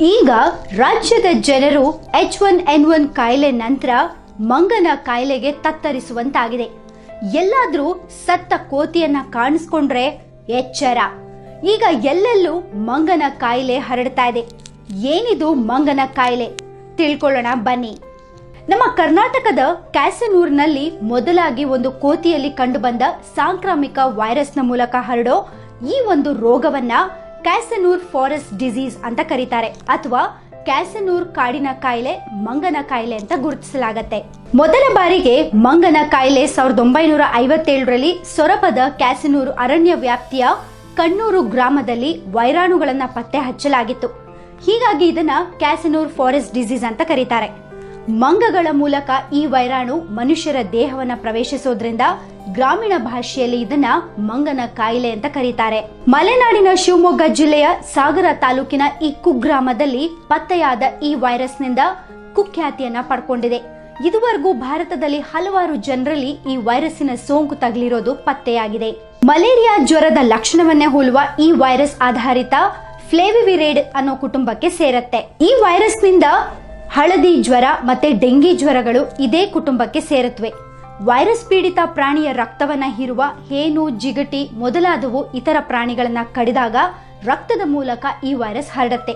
ಈಗ ರಾಜ್ಯದ ಜನರು ಎಚ್ ಒನ್ ಎನ್ ಒನ್ ಕಾಯಿಲೆ ನಂತರ ಮಂಗನ ಕಾಯಿಲೆಗೆ ತತ್ತರಿಸುವಂತಾಗಿದೆ. ಎಲ್ಲಾದ್ರೂ ಸತ್ತ ಕೋತಿಯನ್ನ ಕಾಣಿಸ್ಕೊಂಡ್ರೆ ಎಚ್ಚರ. ಈಗ ಎಲ್ಲೆಲ್ಲೂ ಮಂಗನ ಕಾಯಿಲೆ ಹರಡ್ತಾ ಇದೆ. ಏನಿದು ಮಂಗನ ಕಾಯಿಲೆ? ತಿಳ್ಕೊಳ್ಳೋಣ, ಬನ್ನಿ. ನಮ್ಮ ಕರ್ನಾಟಕದ ಕ್ಯಾಸನೂರ್ನಲ್ಲಿ ಮೊದಲಾಗಿ ಒಂದು ಕೋತಿಯಲ್ಲಿ ಕಂಡುಬಂದ ಸಾಂಕ್ರಾಮಿಕ ವೈರಸ್ನ ಮೂಲಕ ಹರಡೋ ಈ ಒಂದು ರೋಗವನ್ನ ಕ್ಯಾಸನೂರ್ ಫಾರೆಸ್ಟ್ ಡಿಸೀಸ್ ಅಂತ ಕರೀತಾರೆ, ಅಥವಾ ಕ್ಯಾಸನೂರ್ ಕಾಡಿನ ಕಾಯಿಲೆ, ಮಂಗನ ಕಾಯಿಲೆ ಅಂತ ಗುರುತಿಸಲಾಗತ್ತೆ. ಮೊದಲ ಬಾರಿಗೆ ಮಂಗನ ಕಾಯಿಲೆ ಸಾವಿರದ ಒಂಬೈನೂರ ಐವತ್ತೇಳರಲ್ಲಿ ಸೊರಬದ ಕ್ಯಾಸನೂರು ಅರಣ್ಯ ವ್ಯಾಪ್ತಿಯ ಕಣ್ಣೂರು ಗ್ರಾಮದಲ್ಲಿ ವೈರಾಣುಗಳನ್ನ ಪತ್ತೆ ಹಚ್ಚಲಾಗಿತ್ತು ಹೀಗಾಗಿ ಇದನ್ನ ಕ್ಯಾಸನೂರ್ ಫಾರೆಸ್ಟ್ ಡಿಸೀಸ್ ಅಂತ ಕರೀತಾರೆ. ಮಂಗಗಳ ಮೂಲಕ ಈ ವೈರಾಣು ಮನುಷ್ಯರ ದೇಹವನ್ನ ಪ್ರವೇಶಿಸೋದ್ರಿಂದ ಗ್ರಾಮೀಣ ಭಾಷೆಯಲ್ಲಿ ಇದನ್ನ ಮಂಗನ ಕಾಯಿಲೆ ಅಂತ ಕರೀತಾರೆ. ಮಲೆನಾಡಿನ ಶಿವಮೊಗ್ಗ ಜಿಲ್ಲೆಯ ಸಾಗರ ತಾಲೂಕಿನ ಈ ಕುಗ್ರಾಮದಲ್ಲಿ ಪತ್ತೆಯಾದ ಈ ವೈರಸ್ನಿಂದ ಕುಖ್ಯಾತಿಯನ್ನ ಪಡ್ಕೊಂಡಿದೆ. ಇದುವರೆಗೂ ಭಾರತದಲ್ಲಿ ಹಲವಾರು ಜನರಲ್ಲಿ ಈ ವೈರಸ್ಸಿನ ಸೋಂಕು ತಗಲಿರೋದು ಪತ್ತೆಯಾಗಿದೆ. ಮಲೇರಿಯಾ ಜ್ವರದ ಲಕ್ಷಣವನ್ನೇ ಹೋಲುವ ಈ ವೈರಸ್ ಆಧಾರಿತ ಫ್ಲೇವಿವಿರೇಡ್ ಅನ್ನೋ ಕುಟುಂಬಕ್ಕೆ ಸೇರತ್ತೆ. ಈ ವೈರಸ್ನಿಂದ ಹಳದಿ ಜ್ವರ ಮತ್ತೆ ಡೆಂಗಿ ಜ್ವರಗಳು ಇದೇ ಕುಟುಂಬಕ್ಕೆ ಸೇರುತ್ತವೆ ವೈರಸ್ ಪೀಡಿತ ಪ್ರಾಣಿಯ ರಕ್ತವನ್ನ ಹೀರುವ ಹೇನು, ಜಿಗಟಿ ಮೊದಲಾದವು ಇತರ ಪ್ರಾಣಿಗಳನ್ನ ಕಡಿದಾಗ ರಕ್ತದ ಮೂಲಕ ಈ ವೈರಸ್ ಹರಡತ್ತೆ.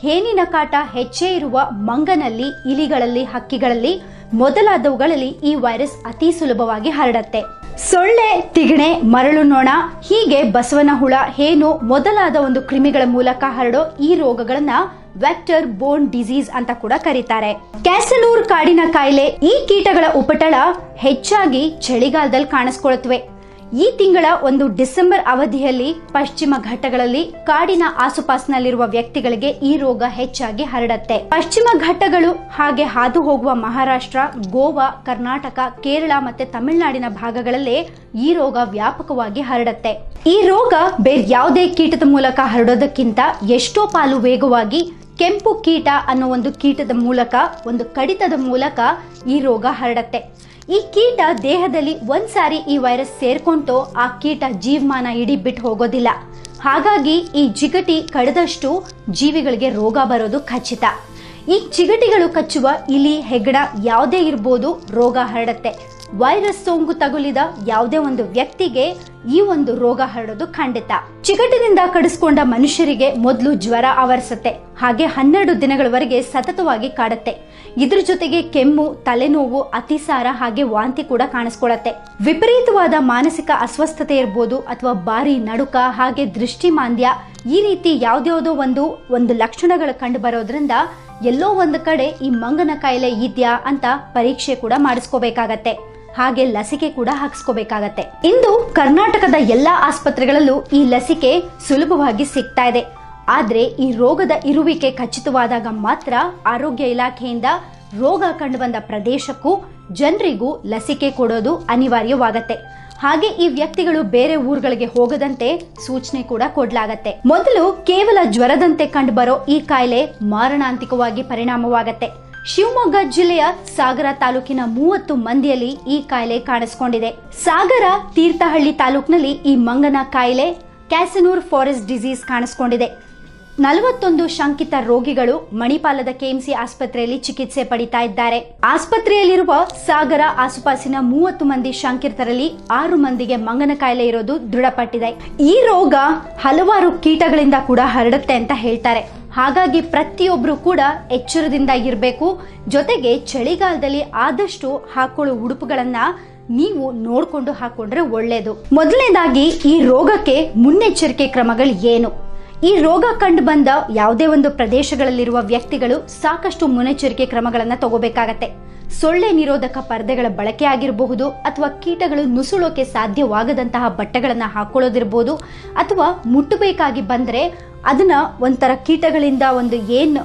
ಹೇನಿನ ಕಾಟ ಹೆಚ್ಚೇ ಇರುವ ಮಂಗನಲ್ಲಿ, ಇಲಿಗಳಲ್ಲಿ, ಹಕ್ಕಿಗಳಲ್ಲಿ ಮೊದಲಾದವುಗಳಲ್ಲಿ ಈ ವೈರಸ್ ಅತಿ ಸುಲಭವಾಗಿ ಹರಡತ್ತೆ. ಸೊಳ್ಳೆ, ತಿಗಣೆ, ಮರಳು ನೊಣ, ಹೀಗೆ ಬಸವನ ಹುಳ ಹೇನು ಮೊದಲಾದ ಒಂದು ಕ್ರಿಮಿಗಳ ಮೂಲಕ ಹರಡೋ ಈ ರೋಗಗಳನ್ನ ವೆಕ್ಟರ್ ಬೋನ್ ಡಿಸೀಸ್ ಅಂತ ಕೂಡ ಕರೀತಾರೆ. ಕ್ಯಾಸನೂರ್ ಕಾಡಿನ ಕಾಯಿಲೆ ಈ ಕೀಟಗಳ ಉಪಟಳ ಹೆಚ್ಚಾಗಿ ಚಳಿಗಾಲದಲ್ಲಿ ಕಾಣಿಸ್ಕೊಳ್ತವೆ. ಈ ತಿಂಗಳ ಒಂದು ಡಿಸೆಂಬರ್ ಅವಧಿಯಲ್ಲಿ ಪಶ್ಚಿಮ ಘಟ್ಟಗಳಲ್ಲಿ ಕಾಡಿನ ಆಸುಪಾಸಿನಲ್ಲಿರುವ ವ್ಯಕ್ತಿಗಳಿಗೆ ಈ ರೋಗ ಹೆಚ್ಚಾಗಿ ಹರಡತ್ತೆ. ಪಶ್ಚಿಮ ಘಟ್ಟಗಳು ಹಾಗೆ ಹಾದು ಹೋಗುವ ಮಹಾರಾಷ್ಟ್ರ, ಗೋವಾ, ಕರ್ನಾಟಕ, ಕೇರಳ ಮತ್ತೆ ತಮಿಳುನಾಡಿನ ಭಾಗಗಳಲ್ಲೇ ಈ ರೋಗ ವ್ಯಾಪಕವಾಗಿ ಹರಡತ್ತೆ. ಈ ರೋಗ ಬೇರೆ ಯಾವುದೇ ಕೀಟದ ಮೂಲಕ ಹರಡೋದಕ್ಕಿಂತ ಎಷ್ಟೋ ಪಾಲು ವೇಗವಾಗಿ ಕೆಂಪು ಕೀಟ ಅನ್ನೋ ಒಂದು ಕೀಟದ ಮೂಲಕ, ಒಂದು ಕಡಿತದ ಮೂಲಕ ಈ ರೋಗ ಹರಡತ್ತೆ. ಈ ಕೀಟ ದೇಹದಲ್ಲಿ ಒಂದ್ಸಾರಿ ಈ ವೈರಸ್ ಸೇರ್ಕೊಂಡು ಆ ಕೀಟ ಜೀವಮಾನ ಇಡೀ ಬಿಟ್ಟು ಹೋಗೋದಿಲ್ಲ. ಹಾಗಾಗಿ ಈ ಜಿಗಟಿ ಕಡಿದಷ್ಟು ಜೀವಿಗಳಿಗೆ ರೋಗ ಬರೋದು ಖಚಿತ. ಈ ಚಿಗಟಿಗಳು ಕಚ್ಚುವ ಇಲಿ ಹೆಗ್ಡ ಯಾವುದೇ ಇರ್ಬೋದು ರೋಗ ಹರಡತ್ತೆ. ವೈರಸ್ ಸೋಂಕು ತಗುಲಿದ ಯಾವುದೇ ಒಂದು ವ್ಯಕ್ತಿಗೆ ಈ ಒಂದು ರೋಗ ಹರಡೋದು ಖಂಡಿತ. ಚಿಕಟಿನಿಂದ ಕಡಿಸ್ಕೊಂಡ ಮನುಷ್ಯರಿಗೆ ಮೊದಲು ಜ್ವರ ಆವರಿಸುತ್ತೆ. ಹಾಗೆ ಹನ್ನೆರಡು ದಿನಗಳವರೆಗೆ ಸತತವಾಗಿ ಕಾಡುತ್ತೆ. ಇದ್ರ ಜೊತೆಗೆ ಕೆಮ್ಮು, ತಲೆನೋವು, ಅತಿಸಾರ ಹಾಗೆ ವಾಂತಿ ಕೂಡ ಕಾಣಿಸ್ಕೊಳತ್ತೆ. ವಿಪರೀತವಾದ ಮಾನಸಿಕ ಅಸ್ವಸ್ಥತೆ ಇರ್ಬೋದು ಅಥವಾ ಭಾರಿ ನಡುಕ ಹಾಗೆ ದೃಷ್ಟಿ ಮಾಂದ್ಯ ಈ ರೀತಿ ಯಾವ್ದ್ಯಾವುದೋ ಒಂದು ಒಂದು ಲಕ್ಷಣಗಳು ಕಂಡು ಬರೋದ್ರಿಂದ ಎಲ್ಲೋ ಒಂದು ಕಡೆ ಈ ಮಂಗನ ಕಾಯಿಲೆ ಇದೆಯಾ ಅಂತ ಪರೀಕ್ಷೆ ಕೂಡ ಮಾಡಿಸ್ಕೋಬೇಕಾಗತ್ತೆ. ಹಾಗೆ ಲಸಿಕೆ ಕೂಡ ಹಾಕಿಸ್ಕೋಬೇಕಾಗತ್ತೆ. ಇಂದು ಕರ್ನಾಟಕದ ಎಲ್ಲಾ ಆಸ್ಪತ್ರೆಗಳಲ್ಲೂ ಈ ಲಸಿಕೆ ಸುಲಭವಾಗಿ ಸಿಗ್ತಾ ಇದೆ. ಆದ್ರೆ ಈ ರೋಗದ ಇರುವಿಕೆ ಖಚಿತವಾದಾಗ ಮಾತ್ರ ಆರೋಗ್ಯ ಇಲಾಖೆಯಿಂದ ರೋಗ ಕಂಡುಬಂದ ಪ್ರದೇಶಕ್ಕೂ ಜನರಿಗೂ ಲಸಿಕೆ ಕೊಡೋದು ಅನಿವಾರ್ಯವಾಗತ್ತೆ. ಹಾಗೆ ಈ ವ್ಯಕ್ತಿಗಳು ಬೇರೆ ಊರುಗಳಿಗೆ ಹೋಗದಂತೆ ಸೂಚನೆ ಕೂಡ ಕೊಡಲಾಗತ್ತೆ. ಮೊದಲು ಕೇವಲ ಜ್ವರದಂತೆ ಕಂಡುಬರೋ ಈ ಕಾಯಿಲೆ ಮಾರಣಾಂತಿಕವಾಗಿ ಪರಿಣಾಮವಾಗತ್ತೆ. ಶಿವಮೊಗ್ಗ ಜಿಲ್ಲೆಯ ಸಾಗರ ತಾಲೂಕಿನ ಮೂವತ್ತು ಮಂದಿಯಲ್ಲಿ ಈ ಕಾಯಿಲೆ ಕಾಣಿಸಿಕೊಂಡಿದೆ. ಸಾಗರ ತೀರ್ಥಹಳ್ಳಿ ತಾಲೂಕಿನಲ್ಲಿ ಈ ಮಂಗನ ಕಾಯಿಲೆ ಕ್ಯಾಸನೂರ್ ಫಾರೆಸ್ಟ್ ಡಿಸೀಸ್ ಕಾಣಿಸಿಕೊಂಡಿದೆ. ನಲವತ್ತೊಂದು ಶಂಕಿತ ರೋಗಿಗಳು ಮಣಿಪಾಲದ ಕೆಎಂಸಿ ಆಸ್ಪತ್ರೆಯಲ್ಲಿ ಚಿಕಿತ್ಸೆ ಪಡಿತಾ ಇದ್ದಾರೆ. ಆಸ್ಪತ್ರೆಯಲ್ಲಿರುವ ಸಾಗರ ಆಸುಪಾಸಿನ ಮೂವತ್ತು ಮಂದಿ ಶಂಕಿತರಲ್ಲಿ ಆರು ಮಂದಿಗೆ ಮಂಗನ ಕಾಯಿಲೆ ಇರೋದು ದೃಢಪಟ್ಟಿದೆ. ಈ ರೋಗ ಹಲವಾರು ಕೀಟಗಳಿಂದ ಕೂಡ ಹರಡುತ್ತೆ ಅಂತ ಹೇಳ್ತಾರೆ. ಹಾಗಾಗಿ ಪ್ರತಿಯೊಬ್ಬರು ಕೂಡ ಎಚ್ಚರದಿಂದ ಇರಬೇಕು. ಜೊತೆಗೆ ಚಳಿಗಾಲದಲ್ಲಿ ಆದಷ್ಟು ಹಾಕೊಳ್ಳೋ ಉಡುಪುಗಳನ್ನ ನೀವು ನೋಡ್ಕೊಂಡು ಹಾಕೊಂಡ್ರೆ ಒಳ್ಳೇದು. ಮೊದಲನೇದಾಗಿ ಈ ರೋಗಕ್ಕೆ ಮುನ್ನೆಚ್ಚರಿಕೆ ಕ್ರಮಗಳು ಏನು? ಈ ರೋಗ ಕಂಡು ಬಂದ ಯಾವುದೇ ಒಂದು ಪ್ರದೇಶಗಳಲ್ಲಿರುವ ವ್ಯಕ್ತಿಗಳು ಸಾಕಷ್ಟು ಮುನ್ನೆಚ್ಚರಿಕೆ ಕ್ರಮಗಳನ್ನು ತಗೋಬೇಕಾಗತ್ತೆ. ಸೊಳ್ಳೆ ನಿರೋಧಕ ಪರದೆಗಳ ಬಳಕೆ ಆಗಿರಬಹುದು ಅಥವಾ ಕೀಟಗಳು ನುಸುಳೋಕೆ ಸಾಧ್ಯವಾಗದಂತಹ ಬಟ್ಟೆಗಳನ್ನು ಹಾಕೊಳ್ಳೋದಿರ್ಬೋದು ಅಥವಾ ಮುಟ್ಟಬೇಕಾಗಿ ಬಂದರೆ ಅದನ್ನ ಒಂಥರ ಕೀಟಗಳಿಂದ ಒಂದು ಏನು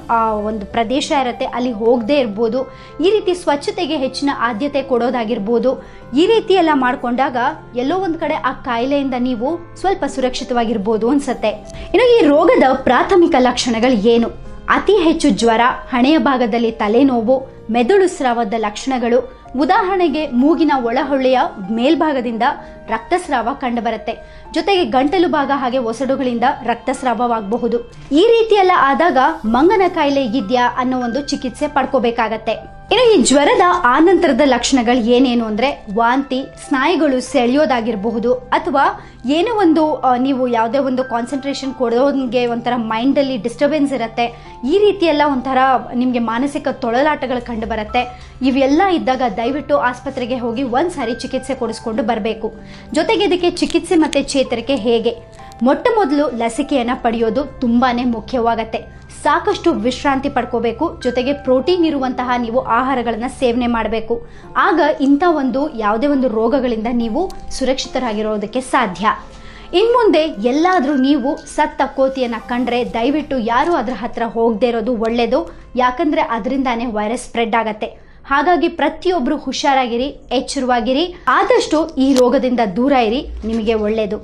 ಒಂದು ಪ್ರದೇಶ ಇರುತ್ತೆ, ಅಲ್ಲಿ ಹೋಗದೆ ಇರ್ಬೋದು. ಈ ರೀತಿ ಸ್ವಚ್ಛತೆಗೆ ಹೆಚ್ಚಿನ ಆದ್ಯತೆ ಕೊಡೋದಾಗಿರ್ಬೋದು. ಈ ರೀತಿ ಎಲ್ಲ ಮಾಡ್ಕೊಂಡಾಗ ಎಲ್ಲೋ ಒಂದು ಕಡೆ ಆ ಕಾಯಿಲೆಯಿಂದ ನೀವು ಸ್ವಲ್ಪ ಸುರಕ್ಷಿತವಾಗಿರ್ಬೋದು ಅನ್ಸುತ್ತೆ. ಇನ್ನು ಈ ರೋಗದ ಪ್ರಾಥಮಿಕ ಲಕ್ಷಣಗಳು ಏನು? ಅತಿ ಹೆಚ್ಚು ಜ್ವರ, ಹಣೆಯ ಭಾಗದಲ್ಲಿ ತಲೆನೋವು, ಮೆದುಳು ಸ್ರಾವದ ಲಕ್ಷಣಗಳು, ಉದಾಹರಣೆಗೆ ಮೂಗಿನ ಒಳಹೊಳ್ಳೆಯ ಮೇಲ್ಭಾಗದಿಂದ ರಕ್ತಸ್ರಾವ ಕಂಡುಬರುತ್ತೆ. ಜೊತೆಗೆ ಗಂಟಲು ಭಾಗ ಹಾಗೆ ಒಸಡುಗಳಿಂದ ರಕ್ತಸ್ರಾವವಾಗಬಹುದು. ಈ ರೀತಿಯೆಲ್ಲ ಆದಾಗ ಮಂಗನ ಕಾಯಿಲೆ ಇದೆಯಾ ಅನ್ನೋ ಒಂದು ಚಿಕಿತ್ಸೆ ಪಡ್ಕೋಬೇಕಾಗತ್ತೆ. ಇನ್ನು ಈ ಜ್ವರದ ಆನಂತರದ ಲಕ್ಷಣಗಳು ಏನೇನು ಅಂದ್ರೆ ವಾಂತಿ, ಸ್ನಾಯುಗಳು ಸೆಳೆಯೋದಾಗಿರಬಹುದು ಅಥವಾ ಏನೋ ಒಂದು ನೀವು ಯಾವುದೇ ಒಂದು ಕಾನ್ಸಂಟ್ರೇಷನ್ ಕೊಡೋನ್ಗೆ ಒಂಥರ ಮೈಂಡಲ್ಲಿ ಡಿಸ್ಟರ್ಬೆನ್ಸ್ ಇರುತ್ತೆ. ಈ ರೀತಿಯೆಲ್ಲ ಒಂಥರ ನಿಮಗೆ ಮಾನಸಿಕ ತೊಳಲಾಟಗಳು ಕಂಡು ಬರುತ್ತೆ ಇವೆಲ್ಲ ಇದ್ದಾಗ ದಯವಿಟ್ಟು ಆಸ್ಪತ್ರೆಗೆ ಹೋಗಿ ಒಂದ್ಸಾರಿ ಚಿಕಿತ್ಸೆ ಕೊಡಿಸ್ಕೊಂಡು ಬರಬೇಕು. ಜೊತೆಗೆ ಇದಕ್ಕೆ ಚಿಕಿತ್ಸೆ ಮತ್ತೆ ಚೇತರಿಕೆ ಹೇಗೆ? ಮೊಟ್ಟ ಮೊದಲು ಲಸಿಕೆಯನ್ನು ಪಡೆಯೋದು ತುಂಬಾನೇ ಮುಖ್ಯವಾಗತ್ತೆ. ಸಾಕಷ್ಟು ವಿಶ್ರಾಂತಿ ಪಡ್ಕೋಬೇಕು, ಜೊತೆಗೆ ಪ್ರೋಟೀನ್ ಇರುವಂತಹ ನೀವು ಆಹಾರಗಳನ್ನು ಸೇವನೆ ಮಾಡಬೇಕು. ಆಗ ಇಂಥ ಒಂದು, ಯಾವುದೇ ಒಂದು ರೋಗಗಳಿಂದ ನೀವು ಸುರಕ್ಷಿತರಾಗಿರೋದಕ್ಕೆ ಸಾಧ್ಯ. ಇನ್ಮುಂದೆ ಎಲ್ಲಾದರೂ ನೀವು ಸತ್ತ ಕೋತಿಯನ್ನು ಕಂಡ್ರೆ ದಯವಿಟ್ಟು ಯಾರು ಅದರ ಹತ್ರ ಹೋಗದೇ ಇರೋದು ಒಳ್ಳೆಯದು ಯಾಕಂದ್ರೆ ಅದರಿಂದಾನೇ ವೈರಸ್ ಸ್ಪ್ರೆಡ್ ಆಗತ್ತೆ. ಹಾಗಾಗಿ ಪ್ರತಿಯೊಬ್ಬರು ಹುಷಾರಾಗಿರಿ, ಎಚ್ಚರವಾಗಿರಿ, ಆದಷ್ಟು ಈ ರೋಗದಿಂದ ದೂರ ಇರಿ, ನಿಮಗೆ ಒಳ್ಳೆಯದು